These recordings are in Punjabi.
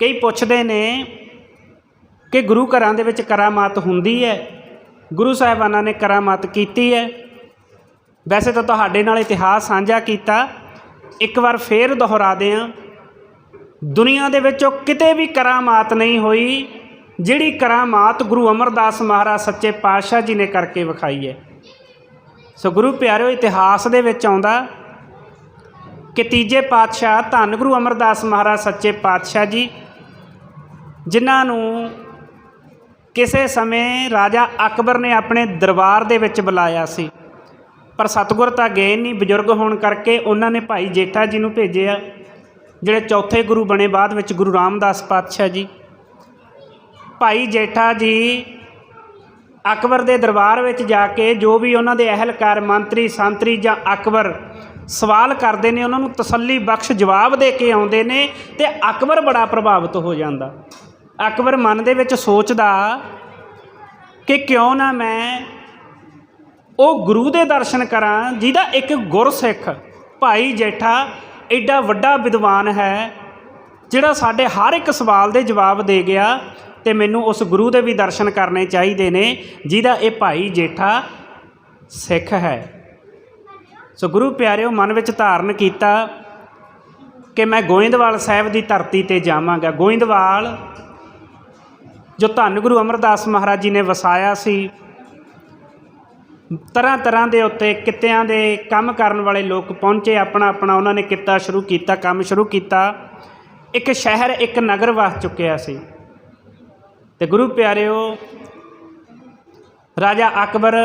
ਕਈ ਪੁੱਛਦੇ ਨੇ ਕਿ ਗੁਰੂ ਘਰਾਂ ਦੇ ਵਿੱਚ ਕਰਾਮਾਤ ਹੁੰਦੀ ਹੈ। ਗੁਰੂ ਸਾਹਿਬਾਨਾਂ ਨੇ ਕਰਾਮਾਤ ਕੀਤੀ ਹੈ। ਵੈਸੇ ਤਾਂ ਤੁਹਾਡੇ ਨਾਲ ਇਤਿਹਾਸ ਸਾਂਝਾ ਕੀਤਾ। ਇੱਕ ਵਾਰ ਫੇਰ ਦੁਹਰਾ ਦਿਆਂ। ਦੁਨੀਆ ਦੇ ਵਿੱਚੋਂ ਕਿਤੇ ਵੀ ਕਰਾਮਾਤ ਨਹੀਂ ਹੋਈ, ਜਿਹੜੀ ਕਰਾਮਾਤ ਗੁਰੂ ਅਮਰਦਾਸ ਮਹਾਰਾਜ ਸੱਚੇ ਪਾਤਸ਼ਾਹ ਜੀ ਨੇ ਕਰਕੇ ਵਿਖਾਈ ਹੈ। ਸੋ ਗੁਰੂ ਪਿਆਰਿਓ, ਇਤਿਹਾਸ ਦੇ ਵਿੱਚ ਆਉਂਦਾ ਕਿ ਤੀਜੇ ਪਾਤਸ਼ਾਹ ਧੰਨ ਗੁਰੂ ਅਮਰਦਾਸ ਮਹਾਰਾਜ ਸੱਚੇ ਪਾਤਸ਼ਾਹ ਜੀ ਜਿਨ੍ਹਾਂ ਨੂੰ ਕਿਸੇ ਸਮੇਂ ਰਾਜਾ ਅਕਬਰ ਨੇ ਆਪਣੇ ਦਰਬਾਰ ਦੇ ਵਿੱਚ ਬੁਲਾਇਆ ਸੀ। ਪਰ ਸਤਿਗੁਰ ਤਾਂ ਗਏ ਨਹੀਂ, ਬਜ਼ੁਰਗ ਹੋਣ ਕਰਕੇ ਉਹਨਾਂ ਨੇ ਭਾਈ ਜੇਠਾ ਜੀ ਨੂੰ ਭੇਜਿਆ, ਜਿਹੜੇ ਚੌਥੇ ਗੁਰੂ ਬਣੇ ਬਾਅਦ ਵਿੱਚ ਗੁਰੂ ਰਾਮਦਾਸ ਪਾਤਸ਼ਾਹ ਜੀ। ਭਾਈ ਜੇਠਾ ਜੀ ਅਕਬਰ ਦੇ ਦਰਬਾਰ ਵਿੱਚ ਜਾ ਕੇ ਜੋ ਵੀ ਉਹਨਾਂ ਦੇ ਅਹਿਲਕਾਰ, ਮੰਤਰੀ, ਸੰਤਰੀ ਜਾਂ ਅਕਬਰ ਸਵਾਲ ਕਰਦੇ ਨੇ, ਉਹਨਾਂ ਨੂੰ ਤਸੱਲੀ ਬਖਸ਼ ਜਵਾਬ ਦੇ ਕੇ ਆਉਂਦੇ ਨੇ ਤੇ ਅਕਬਰ ਬੜਾ ਪ੍ਰਭਾਵਿਤ ਹੋ ਜਾਂਦਾ। ਅਕਬਰ ਮਨ ਦੇ ਵਿੱਚ ਸੋਚਦਾ ਕਿ ਕਿਉਂ ਨਾ ਮੈਂ ਉਹ ਗੁਰੂ ਦੇ ਦਰਸ਼ਨ ਕਰਾਂ, ਜਿਹਦਾ ਇੱਕ ਗੁਰਸਿੱਖ ਭਾਈ ਜੇਠਾ ਐਡਾ ਵੱਡਾ ਵਿਦਵਾਨ ਹੈ, ਜਿਹੜਾ ਸਾਡੇ ਹਰ ਇੱਕ ਸਵਾਲ ਦੇ ਜਵਾਬ ਦੇ ਗਿਆ ਤੇ ਮੈਨੂੰ ਉਸ ਗੁਰੂ ਦੇ ਵੀ ਦਰਸ਼ਨ ਕਰਨੇ ਚਾਹੀਦੇ ਨੇ, ਜਿਹਦਾ ਇਹ ਭਾਈ ਜੇਠਾ ਸਿੱਖ ਹੈ। ਸੋ ਗੁਰੂ ਪਿਆਰਿਓ, ਮਨ ਵਿੱਚ ਧਾਰਨ ਕੀਤਾ ਕਿ ਮੈਂ ਗੋਇੰਦਵਾਲ ਸਾਹਿਬ ਦੀ ਧਰਤੀ ਤੇ ਜਾਵਾਂਗਾ। ਗੋਇੰਦਵਾਲ ਜੋ ਧੰਨ ਗੁਰੂ ਅਮਰਦਾਸ ਮਹਾਰਾਜ ਜੀ ਨੇ ਵਸਾਇਆ ਸੀ, ਤਰ੍ਹਾਂ ਤਰ੍ਹਾਂ ਦੇ ਉੱਤੇ ਕਿੱਤਿਆਂ ਦੇ ਕੰਮ ਕਰਨ ਵਾਲੇ ਲੋਕ ਪਹੁੰਚੇ, ਆਪਣਾ ਆਪਣਾ ਉਹਨਾਂ ਨੇ ਕਿੱਤਾ ਸ਼ੁਰੂ ਕੀਤਾ, ਕੰਮ ਸ਼ੁਰੂ ਕੀਤਾ। ਇੱਕ ਸ਼ਹਿਰ, ਇੱਕ ਨਗਰ ਵਸ ਚੁੱਕਿਆ ਸੀ। ਤੇ ਗੁਰੂ ਪਿਆਰਿਓ, ਰਾਜਾ ਅਕਬਰ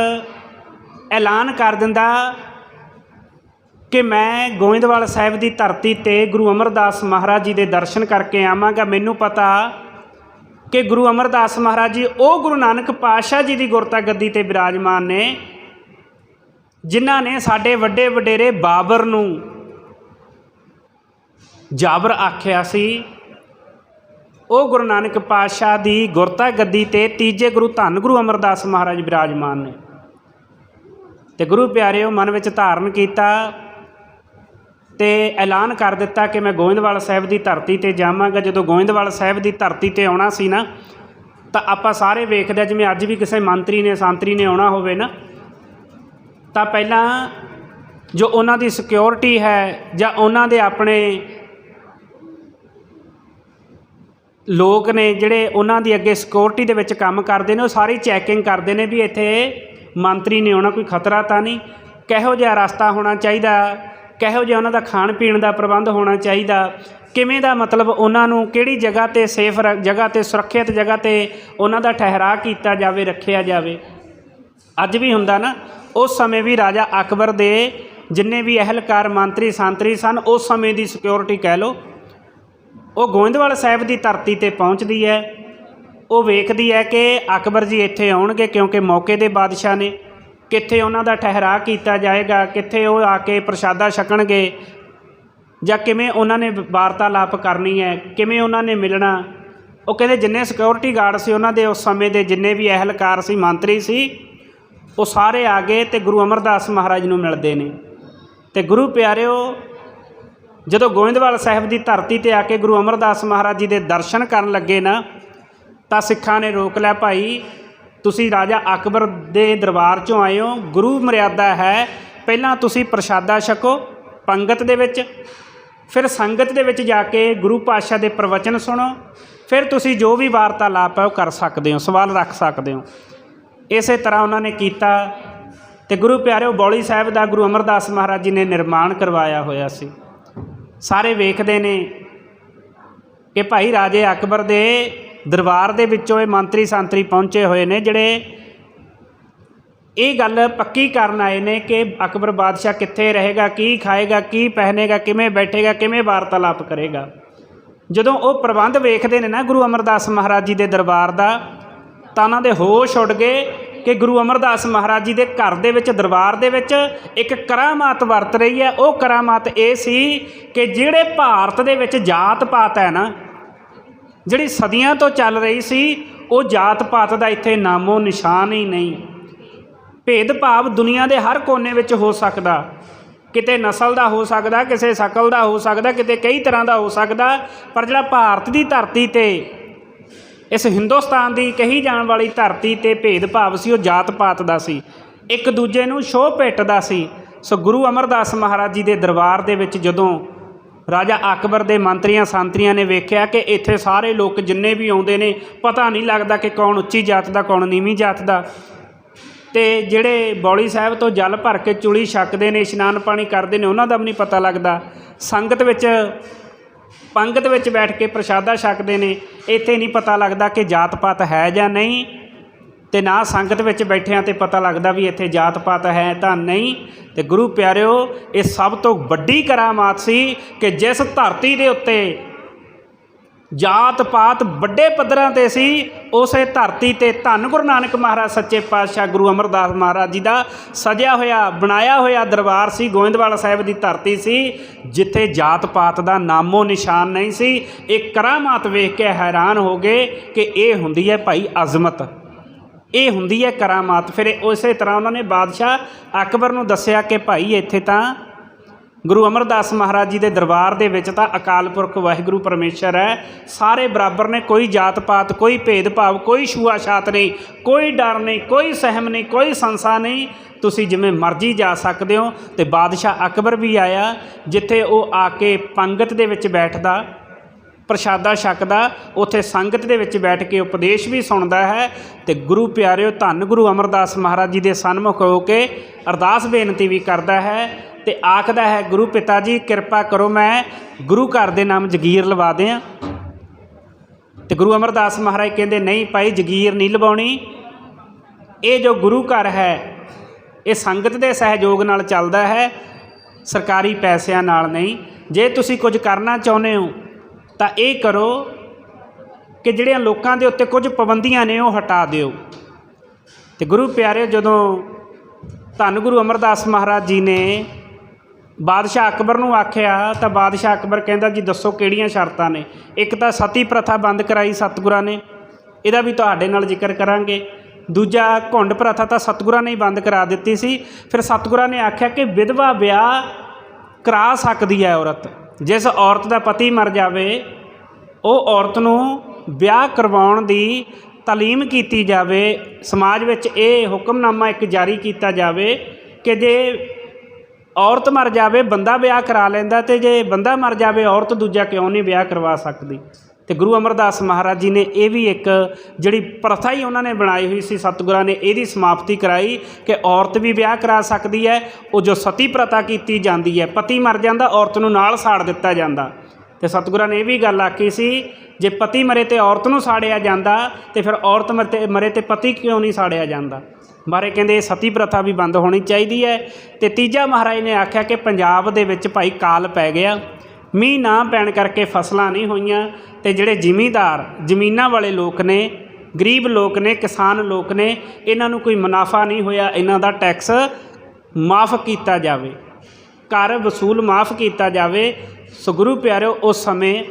ਐਲਾਨ ਕਰ ਦਿੰਦਾ ਕਿ ਮੈਂ ਗੋਇੰਦਵਾਲ ਸਾਹਿਬ ਦੀ ਧਰਤੀ ਤੇ ਗੁਰੂ ਅਮਰਦਾਸ ਮਹਾਰਾਜ ਜੀ ਦੇ ਦਰਸ਼ਨ ਕਰਕੇ ਆਵਾਂਗਾ। ਮੈਨੂੰ ਪਤਾ ਕਿ ਗੁਰੂ ਅਮਰਦਾਸ ਮਹਾਰਾਜ ਜੀ, ਉਹ ਗੁਰੂ ਨਾਨਕ ਪਾਤਸ਼ਾਹ ਜੀ ਦੀ ਗੁਰਤਾ ਗੱਦੀ ਤੇ ਬਿਰਾਜਮਾਨ ਨੇ, ਜਿਨ੍ਹਾਂ ਨੇ ਸਾਡੇ ਵੱਡੇ ਵਡੇਰੇ ਬਾਬਰ ਨੂੰ ਜਾਬਰ ਆਖਿਆ ਸੀ। ਉਹ ਗੁਰੂ ਨਾਨਕ ਪਾਤਸ਼ਾਹ ਦੀ ਗੁਰਤਾ ਗੱਦੀ ਤੇ ਤੀਜੇ ਗੁਰੂ ਧੰਨ ਗੁਰੂ ਅਮਰਦਾਸ ਮਹਾਰਾਜ ਬਿਰਾਜਮਾਨ ਨੇ। ਤੇ ਗੁਰੂ ਪਿਆਰਿਓ, ਮਨ ਵਿੱਚ ਧਾਰਨ ਕੀਤਾ ਤੇ ਐਲਾਨ ਕਰ ਦਿੱਤਾ ਕਿ ਮੈਂ ਗੋਇੰਦਵਾਲ ਸਾਹਿਬ ਦੀ ਧਰਤੀ ਤੇ ਜਾਵਾਂਗਾ। ਜਦੋਂ ਗੋਇੰਦਵਾਲ ਸਾਹਿਬ ਦੀ ਧਰਤੀ ਤੇ ਆਉਣਾ ਸੀ ਨਾ, ਤਾਂ ਆਪਾਂ ਸਾਰੇ ਵੇਖਦੇ ਹਾਂ ਜਿਵੇਂ ਅੱਜ ਵੀ ਕਿਸੇ ਮੰਤਰੀ ਨੇ, ਸੰਤਰੀ ਨੇ ਆਉਣਾ ਹੋਵੇ ਨਾ, ਤਾਂ ਪਹਿਲਾਂ ਜੋ ਉਹਨਾਂ ਦੀ ਸਿਕਿਉਰਿਟੀ ਹੈ ਜਾਂ ਉਹਨਾਂ ਦੇ ਆਪਣੇ ਲੋਕ ਨੇ ਜਿਹੜੇ ਉਹਨਾਂ ਦੀ ਅੱਗੇ ਸਿਕਿਉਰਿਟੀ ਦੇ ਵਿੱਚ ਕੰਮ ਕਰਦੇ ਨੇ, ਉਹ ਸਾਰੀ ਚੈਕਿੰਗ ਕਰਦੇ ਨੇ ਵੀ ਇੱਥੇ ਮੰਤਰੀ ਨੇ ਆਉਣਾ, ਕੋਈ ਖਤਰਾ ਤਾਂ ਨਹੀਂ। ਕਿਹੋ ਜਿਹਾ ਰਸਤਾ ਹੋਣਾ ਚਾਹੀਦਾ? ਕਿਹੋ ਜਿਹਾ ਉਹਨਾਂ ਦਾ ਖਾਣ ਪੀਣ ਦਾ ਪ੍ਰਬੰਧ ਹੋਣਾ ਚਾਹੀਦਾ? ਕਿਵੇਂ ਦਾ ਮਤਲਬ ਉਹਨਾਂ ਨੂੰ ਕਿਹੜੀ ਜਗ੍ਹਾ ਤੇ ਸੇਫ ਜਗ੍ਹਾ ਤੇ ਸੁਰੱਖਿਅਤ ਜਗ੍ਹਾ ਤੇ ਉਹਨਾਂ ਦਾ ਠਹਿਰਾ ਕੀਤਾ ਜਾਵੇ, ਰੱਖਿਆ ਜਾਵੇ? ਅੱਜ ਵੀ ਹੁੰਦਾ ਨਾ, ਉਸ ਸਮੇਂ ਵੀ ਰਾਜਾ ਅਕਬਰ ਦੇ ਜਿੰਨੇ ਵੀ ਅਹਿਲਕਾਰ, ਮੰਤਰੀ, ਸੰਤਰੀ ਸਨ, ਉਸ ਸਮੇਂ ਦੀ ਸਿਕਿਉਰਿਟੀ ਕਹਿ ਲਓ, ਉਹ ਗੋਇੰਦਵਾਲ ਸਾਹਿਬ ਦੀ ਧਰਤੀ ਤੇ ਪਹੁੰਚਦੀ ਹੈ। ਉਹ ਵੇਖਦੀ ਹੈ ਕਿ ਅਕਬਰ ਜੀ ਇੱਥੇ ਆਉਣਗੇ ਕਿਉਂਕਿ ਮੌਕੇ ਦੇ ਬਾਦਸ਼ਾਹ ਨੇ। ਕਿੱਥੇ ਉਹਨਾਂ ਦਾ ਠਹਿਰਾ ਕੀਤਾ ਜਾਏਗਾ, ਕਿੱਥੇ ਉਹ ਆ ਕੇ ਪ੍ਰਸ਼ਾਦਾ ਛਕਣਗੇ, ਜਾਂ ਕਿਵੇਂ ਉਹਨਾਂ ਨੇ ਵਾਰਤਾਲਾਪ ਕਰਨੀ ਹੈ, ਕਿਵੇਂ ਉਹਨਾਂ ਨੇ ਮਿਲਣਾ। ਉਹ ਕਹਿੰਦੇ ਜਿੰਨੇ ਸਿਕਿਉਰਿਟੀ ਗਾਰਡ ਸੀ ਉਹਨਾਂ ਦੇ ਉਸ ਸਮੇਂ ਦੇ ਜਿੰਨੇ ਵੀ ਅਹਿਲਕਾਰ ਸੀ, ਮੰਤਰੀ ਸੀ, ਉਹ ਸਾਰੇ ਆ ਗਏ ਤੇ ਗੁਰੂ ਅਮਰਦਾਸ ਮਹਾਰਾਜ ਨੂੰ ਮਿਲਦੇ ਨੇ। ਤੇ ਗੁਰੂ ਪਿਆਰਿਓ, ਜਦੋਂ ਗੋਇੰਦਵਾਲ ਸਾਹਿਬ ਦੀ ਧਰਤੀ ਤੇ ਆ ਕੇ ਗੁਰੂ ਅਮਰਦਾਸ ਮਹਾਰਾਜ ਜੀ ਦੇ ਦਰਸ਼ਨ ਕਰਨ ਲੱਗੇ ਨਾ, ਤਾਂ ਸਿੱਖਾਂ ਨੇ ਰੋਕ ਲਿਆ, ਭਾਈ ਤੁਸੀਂ ਰਾਜਾ ਅਕਬਰ ਦੇ ਦਰਬਾਰ ਚੋਂ ਆਏ ਹੋ। ਗੁਰੂ ਮਰਿਆਦਾ ਹੈ। ਪਹਿਲਾਂ ਤੁਸੀਂ ਪ੍ਰਸ਼ਾਦਾ ਛਕੋ ਪੰਗਤ ਦੇ ਵਿੱਚ, ਫਿਰ ਸੰਗਤ ਦੇ ਵਿੱਚ ਜਾ ਕੇ ਗੁਰੂ ਪਾਤਸ਼ਾਹ ਦੇ ਪ੍ਰਵਚਨ ਸੁਣੋ, ਫਿਰ ਤੁਸੀਂ ਜੋ ਵੀ ਵਾਰਤਾਲਾਪ ਹੈ ਉਹ ਕਰ ਸਕਦੇ ਹੋ, ਸਵਾਲ ਰੱਖ ਸਕਦੇ ਹੋ। ਇਸੇ ਤਰ੍ਹਾਂ ਉਹਨਾਂ ਨੇ ਕੀਤਾ ਤੇ ਗੁਰੂ ਪਿਆਰਿਓ, ਬੌਲੀ ਸਾਹਿਬ ਦਾ ਗੁਰੂ ਅਮਰਦਾਸ ਮਹਾਰਾਜ ਜੀ ਨੇ ਨਿਰਮਾਣ ਕਰਵਾਇਆ ਹੋਇਆ ਸੀ। ਸਾਰੇ ਵੇਖਦੇ ਨੇ ਕਿ ਭਾਈ ਰਾਜੇ ਅਕਬਰ ਦੇ ਦਰਬਾਰ ਦੇ ਵਿੱਚੋਂ ਇਹ ਮੰਤਰੀ ਸੰਤਰੀ ਪਹੁੰਚੇ ਹੋਏ ਨੇ, ਜਿਹੜੇ ਇਹ ਗੱਲ ਪੱਕੀ ਕਰਨ ਆਏ ਨੇ ਕਿ ਅਕਬਰ ਬਾਦਸ਼ਾਹ ਕਿੱਥੇ ਰਹੇਗਾ, ਕੀ ਖਾਏਗਾ, ਕੀ ਪਹਿਨੇਗਾ, ਕਿਵੇਂ ਬੈਠੇਗਾ, ਕਿਵੇਂ ਵਾਰਤਾਲਾਪ ਕਰੇਗਾ। ਜਦੋਂ ਉਹ ਪ੍ਰਬੰਧ ਵੇਖਦੇ ਨੇ ਨਾ ਗੁਰੂ ਅਮਰਦਾਸ ਮਹਾਰਾਜ ਜੀ ਦੇ ਦਰਬਾਰ ਦਾ, ਤਾਂ ਉਹਨਾਂ ਦੇ ਹੋਸ਼ ਉੱਡ ਗਏ ਕਿ ਗੁਰੂ ਅਮਰਦਾਸ ਮਹਾਰਾਜ ਜੀ ਦੇ ਘਰ ਦੇ ਵਿੱਚ, ਦਰਬਾਰ ਦੇ ਵਿੱਚ ਇੱਕ ਕਰਾਮਾਤ ਵਰਤ ਰਹੀ ਹੈ। ਉਹ ਕਰਾਮਾਤ ਇਹ ਸੀ ਕਿ ਜਿਹੜੇ ਭਾਰਤ ਦੇ ਵਿੱਚ ਜਾਤ ਪਾਤ ਹੈ ਨਾ ਜਿਹੜੀ ਸਦੀਆਂ ਤੋਂ ਚੱਲ ਰਹੀ ਸੀ, ਉਹ ਜਾਤ ਪਾਤ ਦਾ ਇੱਥੇ ਨਾਮੋ ਨਿਸ਼ਾਨ ਹੀ ਨਹੀਂ। ਭੇਦ ਭਾਵ ਦੁਨੀਆ ਦੇ ਹਰ ਕੋਨੇ ਵਿੱਚ ਹੋ ਸਕਦਾ। ਕਿਤੇ ਨਸਲ ਦਾ ਹੋ ਸਕਦਾ, ਕਿਸੇ ਸ਼ਕਲ ਦਾ ਹੋ ਸਕਦਾ, ਕਿਤੇ ਕਈ ਤਰ੍ਹਾਂ ਦਾ ਹੋ ਸਕਦਾ, ਪਰ ਜਿਹੜਾ ਭਾਰਤ ਦੀ ਧਰਤੀ ਤੇ, ਇਸ ਹਿੰਦੁਸਤਾਨ ਦੀ ਕਹੀ ਜਾਣ ਵਾਲੀ ਧਰਤੀ ਤੇ ਭੇਦਭਾਵ ਸੀ, ਉਹ ਜਾਤ ਪਾਤ ਦਾ ਸੀ। ਇੱਕ ਦੂਜੇ ਨੂੰ ਸ਼ੋਅ ਭੇਟਦਾ ਸੀ। ਸੋ ਗੁਰੂ ਅਮਰਦਾਸ ਮਹਾਰਾਜ ਜੀ ਦੇ ਦਰਬਾਰ ਦੇ ਵਿੱਚ ਜਦੋਂ ਰਾਜਾ ਅਕਬਰ ਦੇ ਮੰਤਰੀਆਂ ਸੰਤਰੀਆਂ ਨੇ ਵੇਖਿਆ ਕਿ ਇੱਥੇ ਸਾਰੇ ਲੋਕ ਜਿੰਨੇ ਵੀ ਆਉਂਦੇ ਨੇ, ਪਤਾ ਨਹੀਂ ਲੱਗਦਾ ਕਿ ਕੌਣ ਉੱਚੀ ਜਾਤ ਦਾ, ਕੌਣ ਨੀਵੀਂ ਜਾਤ ਦਾ। ਤੇ ਜਿਹੜੇ ਬੌਲੀ ਸਾਹਿਬ ਤੋਂ ਜਲ ਭਰ ਕੇ ਚੁਲੀ ਛਕਦੇ ਨੇ, ਇਸ਼ਨਾਨ ਪਾਣੀ ਕਰਦੇ ਨੇ, ਉਹਨਾਂ ਦਾ ਵੀ ਨਹੀਂ ਪਤਾ ਲੱਗਦਾ। ਸੰਗਤ ਵਿੱਚ, ਪੰਗਤ ਵਿੱਚ ਬੈਠ ਕੇ ਪ੍ਰਸ਼ਾਦਾ ਛਕਦੇ ਨੇ, ਇੱਥੇ ਨਹੀਂ ਪਤਾ ਲੱਗਦਾ ਕਿ ਜਾਤ ਪਾਤ ਹੈ ਜਾਂ ਨਹੀਂ। ਤੇ ਨਾ ਸੰਗਤ ਵਿੱਚ ਬੈਠਿਆਂ ਤੇ ਪਤਾ ਲੱਗਦਾ ਵੀ ਇੱਥੇ ਜਾਤ ਪਾਤ ਹੈ ਤਾਂ ਨਹੀਂ। ਤੇ ਗੁਰੂ ਪਿਆਰਿਓ, ਇਹ ਸਭ ਤੋਂ ਵੱਡੀ ਕਰਾਮਾਤ ਸੀ ਕਿ ਜਿਸ ਧਰਤੀ ਦੇ ਉੱਤੇ ਜਾਤ ਪਾਤ ਵੱਡੇ ਪੱਧਰਾਂ ਤੇ ਸੀ, ਉਸੇ ਧਰਤੀ ਤੇ ਧੰਨ ਗੁਰੂ ਨਾਨਕ ਮਹਾਰਾਜ, ਸੱਚੇ ਪਾਤਸ਼ਾਹ ਗੁਰੂ ਅਮਰਦਾਸ ਮਹਾਰਾਜ ਜੀ ਦਾ ਸਜਿਆ ਹੋਇਆ, ਬਣਾਇਆ ਹੋਇਆ ਦਰਬਾਰ ਸੀ, ਗੋਇੰਦਵਾਲਾ ਸਾਹਿਬ ਦੀ ਧਰਤੀ ਸੀ, ਜਿੱਥੇ ਜਾਤ ਪਾਤ ਦਾ ਨਾਮੋ ਨਿਸ਼ਾਨ ਨਹੀਂ ਸੀ। ਇਹ ਕਰਾਮਾਤ ਵੇਖ ਕੇ ਹੈਰਾਨ ਹੋ ਗਏ ਕਿ ਇਹ ਹੁੰਦੀ ਹੈ ਭਾਈ ਅਜ਼ਮਤ। ਇਹ ਹੁੰਦੀ ਹੈ ਕਰਾਮਾਤ। ਫਿਰ ਉਸੇ ਤਰ੍ਹਾਂ ਉਹਨਾਂ ਨੇ ਬਾਦਸ਼ਾਹ ਅਕਬਰ ਨੂੰ ਦੱਸਿਆ ਕਿ ਭਾਈ ਇੱਥੇ ਤਾਂ ਗੁਰੂ ਅਮਰਦਾਸ ਮਹਾਰਾਜ ਜੀ ਦੇ ਦਰਬਾਰ ਦੇ ਵਿੱਚ ਤਾਂ ਅਕਾਲ ਪੁਰਖ ਵਾਹਿਗੁਰੂ ਪਰਮੇਸ਼ਰ ਹੈ। ਸਾਰੇ ਬਰਾਬਰ ਨੇ ਕੋਈ ਜਾਤ ਪਾਤ ਕੋਈ ਭੇਦਭਾਵ, ਕੋਈ ਛੂਆਛਾਤ ਨਹੀਂ, ਕੋਈ ਡਰ ਨਹੀਂ, ਕੋਈ ਸਹਿਮ ਨਹੀਂ, ਕੋਈ ਸੰਸਾ ਨਹੀਂ। ਤੁਸੀਂ ਜਿਵੇਂ ਮਰਜ਼ੀ ਜਾ ਸਕਦੇ ਹੋ ਤੇ ਬਾਦਸ਼ਾਹ ਅਕਬਰ ਵੀ ਆਇਆ ਜਿੱਥੇ ਉਹ ਆ ਕੇ ਪੰਗਤ ਦੇ ਵਿੱਚ ਬੈਠਦਾ। ਪ੍ਰਸ਼ਾਦਾ ਛਕਦਾ, ਉੱਥੇ ਸੰਗਤ ਦੇ ਵਿੱਚ ਬੈਠ ਕੇ ਉਪਦੇਸ਼ ਵੀ ਸੁਣਦਾ ਹੈ ਤੇ ਗੁਰੂ ਪਿਆਰਿਓ, ਧੰਨ ਗੁਰੂ ਅਮਰਦਾਸ ਮਹਾਰਾਜ ਜੀ ਦੇ ਸਨਮੁਖ ਹੋ ਕੇ ਅਰਦਾਸ ਬੇਨਤੀ ਵੀ ਕਰਦਾ ਹੈ ਤੇ ਆਖਦਾ ਹੈ, ਗੁਰੂ ਪਿਤਾ ਜੀ, ਕਿਰਪਾ ਕਰੋ, ਮੈਂ ਗੁਰੂ ਘਰ ਦੇ ਨਾਮ ਜਗੀਰ ਲਵਾ ਦਿਆਂ। ਤੇ ਗੁਰੂ ਅਮਰਦਾਸ ਮਹਾਰਾਜ ਕਹਿੰਦੇ, ਨਹੀਂ ਭਾਈ, ਜਗੀਰ ਨਹੀਂ ਲਵਾਉਣੀ। ਇਹ ਜੋ ਗੁਰੂ ਘਰ ਹੈ, ਇਹ ਸੰਗਤ ਦੇ ਸਹਿਯੋਗ ਨਾਲ ਚੱਲਦਾ ਹੈ। ਸਰਕਾਰੀ ਪੈਸਿਆਂ ਨਾਲ ਨਹੀਂ। ਜੇ ਤੁਸੀਂ ਕੁਝ ਕਰਨਾ ਚਾਹੁੰਦੇ ਹੋ ਤਾਂ ਇਹ ਕਰੋ ਕਿ ਜਿਹੜੀਆਂ ਲੋਕਾਂ ਦੇ ਉੱਤੇ ਕੁਝ ਪਾਬੰਦੀਆਂ ਨੇ ਉਹ ਹਟਾ ਦਿਓ। ਤੇ ਗੁਰੂ ਪਿਆਰੇ ਜਦੋਂ ਧੰਨ ਗੁਰੂ ਅਮਰਦਾਸ ਮਹਾਰਾਜ ਜੀ ਨੇ ਬਾਦਸ਼ਾਹ ਅਕਬਰ ਨੂੰ ਆਖਿਆ, ਤਾਂ ਬਾਦਸ਼ਾਹ ਅਕਬਰ ਕਹਿੰਦਾ, ਜੀ ਦੱਸੋ ਕਿਹੜੀਆਂ ਸ਼ਰਤਾਂ ਨੇ? ਇੱਕ ਤਾਂ ਸਤੀ ਪ੍ਰਥਾ ਬੰਦ ਕਰਾਈ ਸਤਿਗੁਰਾਂ ਨੇ, ਇਹਦਾ ਵੀ ਤੁਹਾਡੇ ਨਾਲ ਜ਼ਿਕਰ ਕਰਾਂਗੇ। ਦੂਜਾ, ਘੁੰਡ ਪ੍ਰਥਾ ਤਾਂ ਸਤਿਗੁਰਾਂ ਨੇ ਹੀ ਬੰਦ ਕਰਾ ਦਿੱਤੀ ਸੀ। ਫਿਰ ਸਤਿਗੁਰਾਂ ਨੇ ਆਖਿਆ ਕਿ ਵਿਧਵਾ ਵਿਆਹ ਕਰਾ ਸਕਦੀ ਹੈ ਔਰਤ। ਜਿਸ ਔਰਤ ਦਾ ਪਤੀ ਮਰ ਜਾਵੇ, ਉਹ ਔਰਤ ਨੂੰ ਵਿਆਹ ਕਰਵਾਉਣ ਦੀ ਤਾਲੀਮ ਕੀਤੀ ਜਾਵੇ, ਸਮਾਜ ਵਿੱਚ ਇਹ ਹੁਕਮਨਾਮਾ ਇੱਕ ਜਾਰੀ ਕੀਤਾ ਜਾਵੇ ਕਿ ਜੇ ਔਰਤ ਮਰ ਜਾਵੇ, ਬੰਦਾ ਵਿਆਹ ਕਰਾ ਲੈਂਦਾ ਤੇ ਜੇ ਬੰਦਾ ਮਰ ਜਾਵੇ, ਔਰਤ ਦੂਜਾ ਕਿਉਂ ਨਹੀਂ ਵਿਆਹ ਕਰਵਾ ਸਕਦੀ? ਤੇ ਗੁਰੂ ਅਮਰਦਾਸ ਮਹਾਰਾਜ ਜੀ ਨੇ ਇਹ ਵੀ ਇੱਕ ਜਿਹੜੀ ਪ੍ਰਥਾ ਹੀ ਉਹਨਾਂ ਨੇ ਬਣਾਈ ਹੋਈ ਸੀ ਸਤਿਗੁਰਾਂ ਨੇ, ਇਹਦੀ ਸਮਾਪਤੀ ਕਰਾਈ ਕਿ ਔਰਤ ਵੀ ਵਿਆਹ ਕਰਾ ਸਕਦੀ ਹੈ, ਉਹ ਜੋ ਸਤੀ ਪ੍ਰਥਾ ਕੀਤੀ ਜਾਂਦੀ ਹੈ, ਪਤੀ ਮਰ ਜਾਂਦਾ, ਔਰਤ ਨੂੰ ਨਾਲ ਸਾੜ ਦਿੱਤਾ ਜਾਂਦਾ। ਤੇ ਸਤਿਗੁਰਾਂ ਨੇ ਇਹ ਵੀ ਗੱਲ ਆਖੀ ਸੀ, ਜੇ ਪਤੀ ਮਰੇ ਤੇ ਔਰਤ ਨੂੰ ਸਾੜਿਆ ਜਾਂਦਾ, ਤੇ ਫਿਰ ਔਰਤ ਮਰੇ ਮਰੇ ਤੇ ਪਤੀ ਕਿਉਂ ਨਹੀਂ ਸਾੜਿਆ ਜਾਂਦਾ? ਬਾਰੇ ਕਹਿੰਦੇ ਇਹ ਸਤੀ ਪ੍ਰਥਾ ਵੀ ਬੰਦ ਹੋਣੀ ਚਾਹੀਦੀ ਹੈ। ਤੇ ਤੀਜਾ ਮਹਾਰਾਜ ਨੇ ਆਖਿਆ ਕਿ ਪੰਜਾਬ ਦੇ ਵਿੱਚ ਭਾਈ ਕਾਲ ਪੈ ਗਿਆ। ਮੀਂਹ ਨਾ ਪੈਣ ਕਰਕੇ ਫਸਲਾਂ ਨਹੀਂ ਹੋਈਆਂ ਤੇ ਜਿਹੜੇ ਜ਼ਿਮੀਂਦਾਰ, ਜ਼ਮੀਨਾਂ ਵਾਲੇ ਲੋਕ ਨੇ, ਗਰੀਬ ਲੋਕ ਨੇ, ਕਿਸਾਨ ਲੋਕ ਨੇ, ਇਹਨਾਂ ਨੂੰ ਕੋਈ ਮੁਨਾਫਾ ਨਹੀਂ ਹੋਇਆ, ਇਹਨਾਂ ਦਾ ਟੈਕਸ ਮਾਫ ਕੀਤਾ ਜਾਵੇ। ਕਰ ਵਸੂਲ ਮਾਫ ਕੀਤਾ ਜਾਵੇ। ਸੋ ਗੁਰੂ ਪਿਆਰਿਓ, ਉਸ ਸਮੇਂ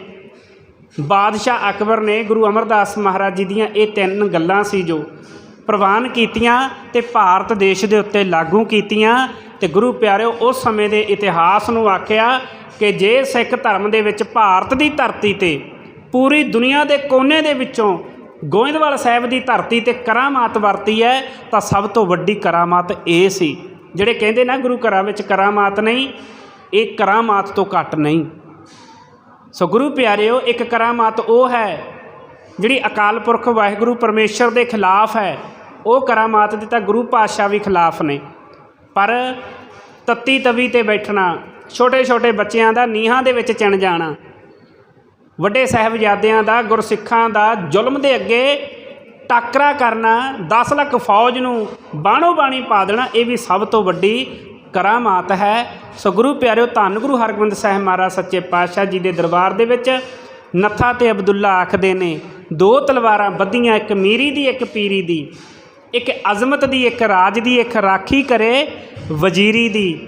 ਬਾਦਸ਼ਾਹ ਅਕਬਰ ਨੇ ਗੁਰੂ ਅਮਰਦਾਸ ਮਹਾਰਾਜ ਜੀ ਦੀਆਂ ਇਹ ਤਿੰਨ ਗੱਲਾਂ ਸੀ ਜੋ ਪ੍ਰਵਾਨ ਕੀਤੀਆਂ ਤੇ ਭਾਰਤ ਦੇਸ਼ ਦੇ ਉੱਤੇ ਲਾਗੂ ਕੀਤੀਆਂ ਤੇ ਗੁਰੂ ਪਿਆਰਿਓ, ਉਸ ਸਮੇਂ ਦੇ ਇਤਿਹਾਸ ਨੂੰ ਆਖਿਆ ਕਿ ਜੇ ਸਿੱਖ ਧਰਮ ਦੇ ਵਿੱਚ ਭਾਰਤ ਦੀ ਧਰਤੀ ਤੇ ਪੂਰੀ ਦੁਨੀਆ ਦੇ ਕੋਨੇ ਦੇ ਵਿੱਚੋਂ ਗੋਇੰਦਵਾਲ ਸਾਹਿਬ ਦੀ ਧਰਤੀ ਤੇ ਕਰਾਮਾਤ ਵਰਤੀ ਹੈ, ਤਾਂ ਸਭ ਤੋਂ ਵੱਡੀ ਕਰਾਮਾਤ ਇਹ ਸੀ। ਜਿਹੜੇ ਕਹਿੰਦੇ ਨਾ ਗੁਰੂ ਘਰਾਂ ਵਿੱਚ ਕਰਾਮਾਤ ਨਹੀਂ, ਇਹ ਕਰਾਮਾਤ ਤੋਂ ਘੱਟ ਨਹੀਂ। ਸੋ ਗੁਰੂ ਪਿਆਰਿਓ, ਇੱਕ ਕਰਾਮਾਤ ਉਹ ਹੈ, ਜਿਹੜੀ ਅਕਾਲ ਪੁਰਖ ਵਾਹਿਗੁਰੂ ਪਰਮੇਸ਼ਰ ਦੇ ਖਿਲਾਫ ਹੈ। ਉਹ ਕਰਾਮਾਤ ਦੇ ਤਾਂ ਗੁਰੂ ਪਾਤਸ਼ਾਹ ਵੀ ਖਿਲਾਫ ਨੇ। ਪਰ ਤੱਤੀ ਤਵੀ ਤੇ ਬੈਠਣਾ ਛੋਟੇ ਛੋਟੇ ਬੱਚਿਆਂ ਦਾ ਨੀਹਾਂ ਦੇ ਵਿੱਚ ਚਿਣ ਜਾਣਾ। ਵੱਡੇ ਸਾਹਿਬਜ਼ਾਦਿਆਂ ਦਾ, ਗੁਰਸਿੱਖਾਂ ਦਾ ਜ਼ੁਲਮ ਦੇ ਅੱਗੇ ਟਾਕਰਾ ਕਰਨਾ 10 ਲੱਖ ਫੌਜ ਨੂੰ ਬਾਣੋ ਬਾਣੀ ਪਾ ਦੇਣਾ, ਇਹ ਵੀ ਸਭ ਤੋਂ ਵੱਡੀ ਕਰਾਮਾਤ ਹੈ। ਸੋ ਗੁਰੂ ਪਿਆਰਿਓ, ਧੰਨ ਗੁਰੂ ਹਰਗੋਬਿੰਦ ਸਾਹਿਬ ਮਹਾਰਾਜ ਸੱਚੇ ਪਾਤਸ਼ਾਹ ਜੀ ਦੇ ਦਰਬਾਰ ਦੇ ਵਿੱਚ ਨੱਥਾ ਤੇ ਅਬਦੁੱਲਾ ਆਖਦੇ ਨੇ, ਦੋ ਤਲਵਾਰਾਂ ਬੱਧੀਆਂ ਇੱਕ ਮੀਰੀ ਦੀ, ਇੱਕ ਪੀਰੀ ਦੀ, ਇੱਕ ਅਜ਼ਮਤ ਦੀ, ਇੱਕ ਰਾਜ ਦੀ, ਇੱਕ ਰਾਖੀ ਕਰੇ, ਵਜ਼ੀਰੀ ਦੀ।